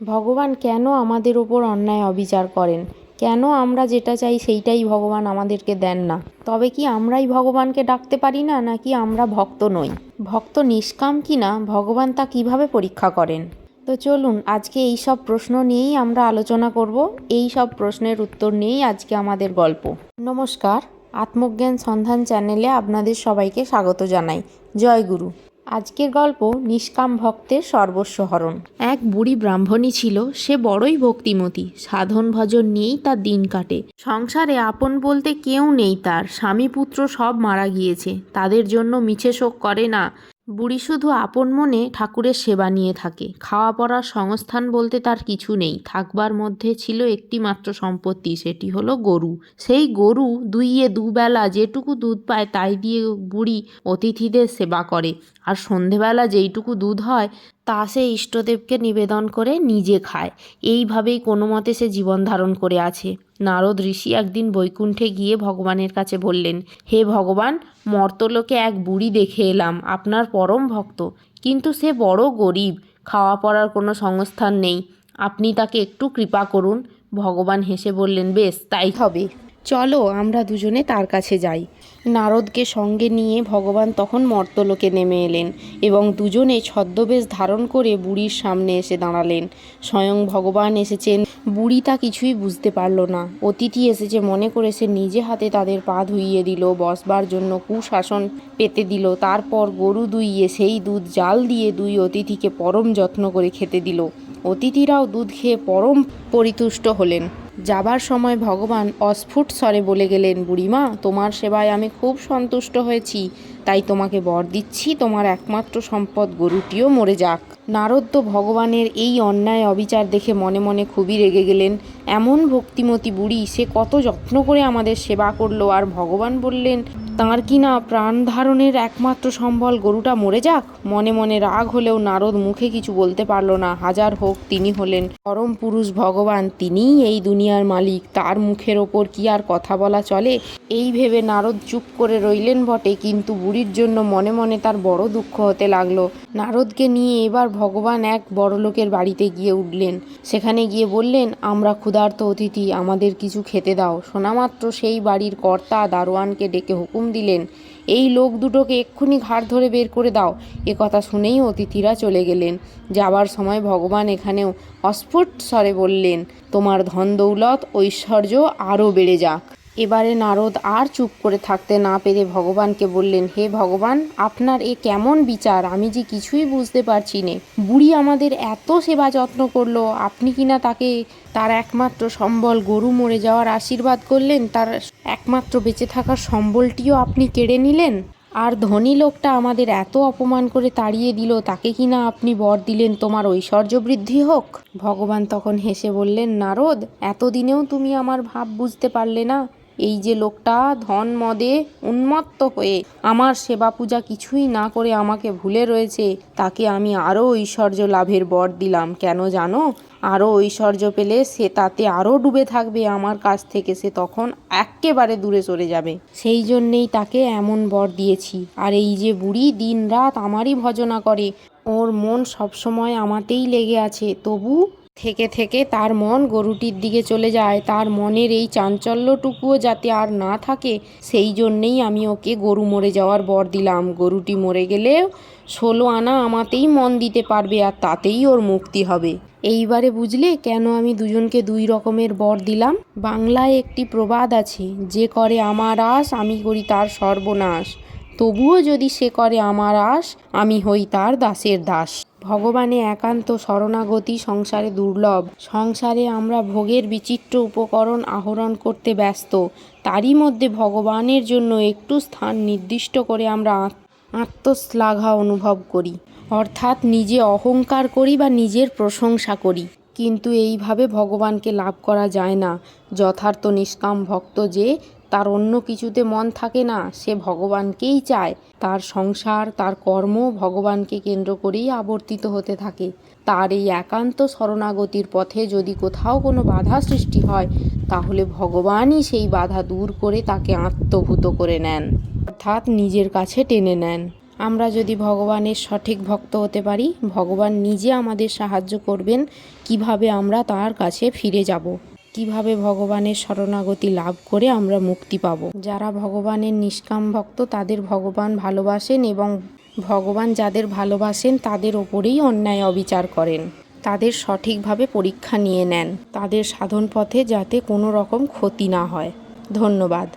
ভগবান কেন আমাদের ওপর অন্যায় অবিচার করেন? কেন আমরা যেটা চাই সেইটাই ভগবান আমাদেরকে দেন না? তবে কি আমরাই ভগবানকে ডাকতে পারি না, নাকি আমরা ভক্ত নই? ভক্ত নিষ্কাম কি না, ভগবান তা কীভাবে পরীক্ষা করেন? তো চলুন, আজকে এই সব প্রশ্ন নিয়েই আমরা আলোচনা করব। এই সব প্রশ্নের উত্তর নিয়েই আজকে আমাদের গল্প। নমস্কার, আত্মজ্ঞান সন্ধান চ্যানেলে আপনাদের সবাইকে স্বাগত জানাই। জয় গুরু। আজকের গল্প নিষ্কাম ভক্তের সর্বস্বহরণ। এক বুড়ি ব্রাহ্মণী ছিল, সে বড়ই ভক্তিমতী, সাধন ভজন নিয়েই তার দিন কাটে। সংসারে আপন বলতে কেউ নেই তার, স্বামী পুত্র সব মারা গিয়েছে, তাদের জন্য মিছে শোক করে না। বুড়ি শুধু আপন মনে ঠাকুরের সেবা নিয়ে থাকে। খাওয়া পড়ার সংস্থান বলতে তার কিছু নেই। থাকবার মধ্যে ছিল একটি মাত্র সম্পত্তি, সেটি হলো গরু। সেই গরু দুইয়ে দুবেলা যেটুকু দুধ পায়, তাই দিয়ে বুড়ি অতিথিদের সেবা করে। আর সন্ধেবেলা যেইটুকু দুধ হয় তা সে ইষ্টদেবকে নিবেদন করে নিজে খায়। এইভাবেই কোনো মতে সে জীবন ধারণ করে আছে। নারদ ঋষি একদিন বৈকুণ্ঠে গিয়ে ভগবানের কাছে বললেন, হে ভগবান, মর্তলোকে এক বুড়ি দেখে এলাম। আপনার পরম ভক্ত। কিন্তু সে বড় গরিব, খাওয়া পড়ার কোনো সংস্থান নেই। আপনি তাকে একটু কৃপা করুন। ভগবান হেসে বললেন, বেশ, তাই হবে। চলো আমরা দুজনে তার কাছে যাই। নারদকে সঙ্গে নিয়ে ভগবান তখন মর্তলোকে নেমে এলেন এবং দুজনে ছদ্মবেশ ধারণ করে বুড়ির সামনে এসে দাঁড়ালেন। স্বয়ং ভগবান এসেছেন। বুড়ি তা কিছুই বুঝতে পারল না। অতিথি এসেছে মনে করে সে নিজে হাতে তাদের পা ধুইয়ে দিল, বসবার জন্য কুশাসন পেতে দিল, তারপর গরু দুইয়ে সেই দুধ জাল দিয়ে দুই অতিথিকে পরম যত্ন করে খেতে দিল। অতিথিরাও দুধ খেয়ে পরম পরিতুষ্ট হলেন। যাবার সময় ভগবান অস্ফুট স্বরে বলে গেলেন, বুড়িমা, তোমার সেবায় আমি খুব সন্তুষ্ট হয়েছি। তাই তোমাকে বর দিচ্ছি, তোমার একমাত্র সম্পদ, গরুটিও মরে যাক। নারদ তো ভগবানের এই অন্যায় অবিচার দেখে মনে মনে খুবই রেগে গেলেন। এমন ভক্তিমতী বুড়ি, সে কত যত্ন করে আমাদের সেবা করল। আর ভগবান বললেন তাঁর কি না প্রাণ ধারণের একমাত্র সম্বল গরুটা মরে যাক? মনে মনে রাগ হলেও নারদ মুখে কিছু বলতে পারল না। হাজার হোক, তিনি হলেন পরম পুরুষ ভগবান, তিনিই এই দুনিয়ার মালিক। তার মুখের ওপর কি আর কথা বলা চলে? এই ভেবে নারদ চুপ করে রইলেন বটে, কিন্তু বুড়ির জন্য মনে মনে তার বড় দুঃখ হতে লাগল। নারদকে নিয়ে এবার ভগবান এক বড়লোকের বাড়িতে গিয়ে উঠলেন। সেখানে গিয়ে বললেন, আমরা ক্ষুধার্ত অতিথি, আমাদের কিছু খেতে দাও। শোনামাত্র সেই বাড়ির কর্তা দারোয়ানকে ডেকে হুকুম দিলেন। এই লোক দুটোকে এক্ষুনি ঘাড় ধরে বের করে দাও। এ কথা শুনেই অতিথিরা চলে গেলেন। যাবার সময় ভগবান এখানেও অস্ফুট স্বরে বললেন, তোমার ধন দৌলত, ঐশ্বর্য আরও বেড়ে যাক। এবারে নারদ আর চুপ করে থাকতে না পেরে ভগবানকে বললেন, হে ভগবান, আপনার এ কেমন বিচার? আমি যে কিছুই বুঝতে পারছি নে। বুড়ি আমাদের এত সেবা যত্ন করল, আপনি কিনা তাকে তার একমাত্র সম্বল গরু মরে যাওয়ার আশীর্বাদ করলেন? তার একমাত্র বেঁচে থাকার সম্বলটিও আপনি কেড়ে নিলেন? আর ধনী লোকটা আমাদের এত অপমান করে তাড়িয়ে দিল, তাকে কিনা আপনি বর দিলেন? তোমার ঐশ্বর্য বৃদ্ধি হোক। ভগবান তখন হেসে বললেন, নারদ, এতদিনেও তুমি আমার ভাব বুঝতে পারলে না। এই যে লোকটা ধন মদে উন্মত্ত হয়ে আমার সেবা পূজা কিছুই না করে আমাকে ভুলে রয়েছে, তাকে আমি আরও ঐশ্বর্য লাভের বর দিলাম। কেন জানো? আরও ঐশ্বর্য পেলে সে তাতে আরও ডুবে থাকবে আমার কাছ থেকে, সে তখন এক্কেবারে দূরে চলে যাবে। সেই জন্যেই তাকে এমন বর দিয়েছি। আর এই যে বুড়ি দিন রাত আমারই ভজনা করে, ওর মন সবসময় আমাতেই লেগে আছে। তবু থেকে থেকে তার মন গরুটির দিকে চলে যায়। তার মনের এই চাঞ্চল্যটুকুও যাতে আর না থাকে, সেই জন্যেই আমি ওকে গরু মরে যাওয়ার বর দিলাম। গরুটি মরে গেলে ষোলো আনা আমাতেই মন দিতে পারবে আর তাতেই ওর মুক্তি হবে। এইবারে বুঝলে কেন আমি দুজনকে দুই রকমের বর দিলাম? বাংলায় একটি প্রবাদ আছে, যে করে আমার আশ, আমি করি তার সর্বনাশ। তবুও যদি সে করে আমার আশ, আমি হই তার দাসের দাস। ভগবানে একান্ত শরণাগতি, সংসারে দুর্লভ। সংসারে আমরা ভোগের বিচিত্র উপকরণ আহরণ করতে ব্যস্ত। তারই মধ্যে ভগবানের জন্য একটু স্থান নির্দিষ্ট করে আমরা আত্ম- আত্মশ্লাঘা অনুভব করি। অর্থাৎ নিজে অহংকার করি বা নিজের প্রশংসা করি। কিন্তু এইভাবে ভগবানকে লাভ করা যায় না। যথার্থ নিষ্কাম ভক্ত যে তার অন্য কিছুতে মন থাকে না, সে ভগবানকেই চায়। তার সংসার, তার কর্ম ভগবানকে কেন্দ্র করেই আবর্তিত হতে থাকে। তার এই একান্ত শরণাগতির পথে যদি কোথাও কোনো বাধা সৃষ্টি হয়, তাহলে ভগবানই সেই বাধা দূর করে তাকে আত্মভূত করে নেন। অর্থাৎ নিজের কাছে টেনে নেন। আমরা যদি ভগবানের সঠিক ভক্ত হতে পারি, ভগবান নিজে আমাদের সাহায্য করবেন, কীভাবে আমরা তার কাছে ফিরে যাব। কীভাবে ভগবানের শরণাগতি লাভ করে আমরা মুক্তি পাব? যারা ভগবানের নিষ্কাম ভক্ত, তাদের ভগবান ভালোবাসেন এবং ভগবান যাদের ভালোবাসেন, তাদের ওপরেই অন্যায় অবিচার করেন। তাদের সঠিকভাবে পরীক্ষা নিয়ে নেন। তাদের সাধন পথে যাতে কোনো রকম ক্ষতি না হয়। ধন্যবাদ।